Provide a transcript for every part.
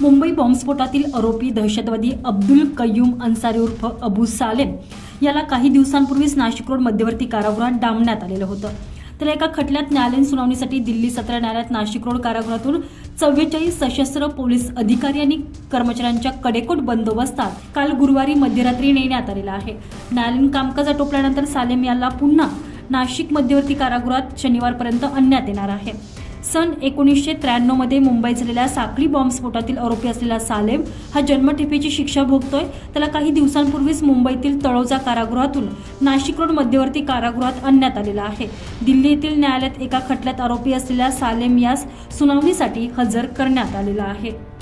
मुंबई बॉम्बस्फोटातील आरोपी दहशतवादी अब्दुल कय्यूम अन्सारी उर्फ अबू सालेम याला काही दिवसांपूर्वीच नाशिक रोड मध्यवर्ती कारागृहात डांबण्यात आलेलं होतं. तर एका खटल्यात न्यायालयीन सुनावणीसाठी दिल्ली सत्र न्यायालयात नाशिक रोड कारागृहातून चव्वेचाळीस सशस्त्र पोलीस अधिकारी आणि कर्मचाऱ्यांच्या कडेकोट बंदोबस्तात काल गुरुवारी मध्यरात्री नेण्यात आलेला आहे. न्यायालयीन कामकाज आटोपल्यानंतर सालेम याला पुन्हा नाशिक मध्यवर्ती कारागृहात शनिवारपर्यंत आणण्यात येणार आहे. सन एकोणीसशे त्र्याण्णवमध्ये मुंबईत झालेल्या साखळी बॉम्बस्फोटातील आरोपी असलेला सालेम हा जन्मठेपेची शिक्षा भोगतोय. त्याला काही दिवसांपूर्वीच मुंबईतील तळोजा कारागृहातून नाशिक रोड मध्यवर्ती कारागृहात आणण्यात आलेला आहे. दिल्ली येथील न्यायालयात एका खटल्यात आरोपी असलेल्या सालेम यास सुनावणीसाठी हजर करण्यात आलेला आहे.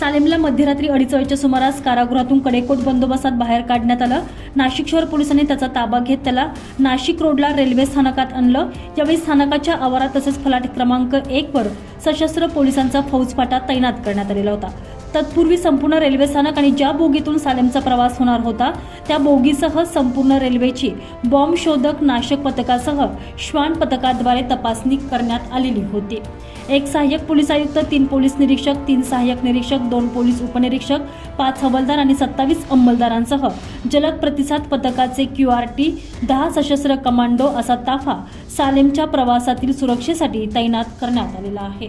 सालेमला मध्यरात्री अडीच वाजेच्या सुमारास कारागृहातून कडेकोट बंदोबस्तात बाहेर काढण्यात आलं. नाशिक शहर पोलिसांनी त्याचा ताबा घेत त्याला नाशिक रोडला रेल्वे स्थानकात आणलं. यावेळी स्थानकाच्या आवारात तसेच फलाट क्रमांक एक वर सशस्त्र पोलिसांचा फौजफाटा तैनात करण्यात आलेला होता. तत्पूर्वी संपूर्ण रेल्वे स्थानक आणि ज्या बोगीतून सालेमचा प्रवास होणार होता त्या बोगीसह संपूर्ण रेल्वेची बॉम्ब शोधक नाशक पथकासह श्वान पथकाद्वारे तपासणी करण्यात आलेली होती. एक सहाय्यक पोलीस आयुक्त तीन पोलीस निरीक्षक तीन सहाय्यक निरीक्षक दोन पोलीस उपनिरीक्षक पाच हवालदार आणि सत्तावीस अंमलदारांसह जलद प्रतिसाद पथकाचे क्यू आर टी दहा सशस्त्र कमांडो असा ताफा सालेमच्या प्रवासातील सुरक्षेसाठी तैनात करण्यात आलेला आहे.